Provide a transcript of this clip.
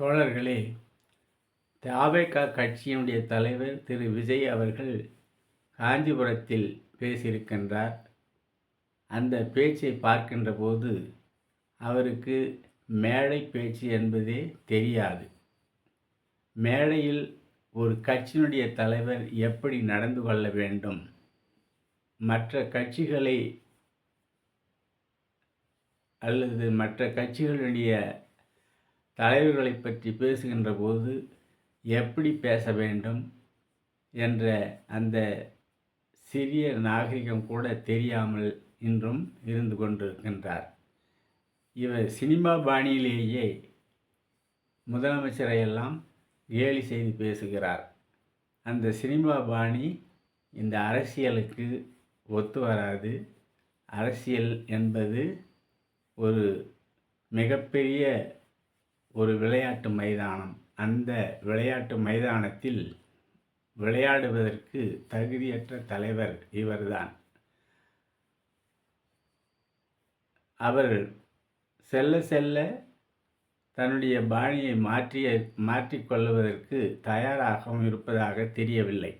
தோழர்களே தாவேகா கட்சியினுடைய தலைவர் திரு. விஜய் அவர்கள் காஞ்சிபுரத்தில் பேசியிருக்கின்றார். அந்த பேச்சை பார்க்கின்ற போது அவருக்கு மேடை பேச்சு என்பதே தெரியாது. மேடையில் ஒரு கட்சியினுடைய தலைவர் எப்படி நடந்து கொள்ள வேண்டும்? மற்ற கட்சிகளை அல்லது மற்ற கட்சிகளுடைய தலைவர்களை பற்றி பேசுகின்ற போது எப்படி பேச வேண்டும் என்ற அந்த சிறிய நாகரிகம் கூட தெரியாமல் இன்றும் இருந்து கொண்டிருக்கின்றார். இவர் சினிமா பாணியிலேயே முதலமைச்சரையெல்லாம் கேலி செய்து பேசுகிறார். அந்த சினிமா பாணி இந்த அரசியலுக்கு ஒத்து வராது. அரசியல் என்பது ஒரு மிகப்பெரிய ஒரு விளையாட்டு மைதானம். அந்த விளையாட்டு மைதானத்தில் விளையாடுவதற்கு தகுதியற்ற தலைவர் இவர்தான். அவர் செல்ல செல்ல தன்னுடைய பாணியை மாற்றிய மாற்றிக்கொள்வதற்கு தயாராகவும் இருப்பதாக தெரியவில்லை.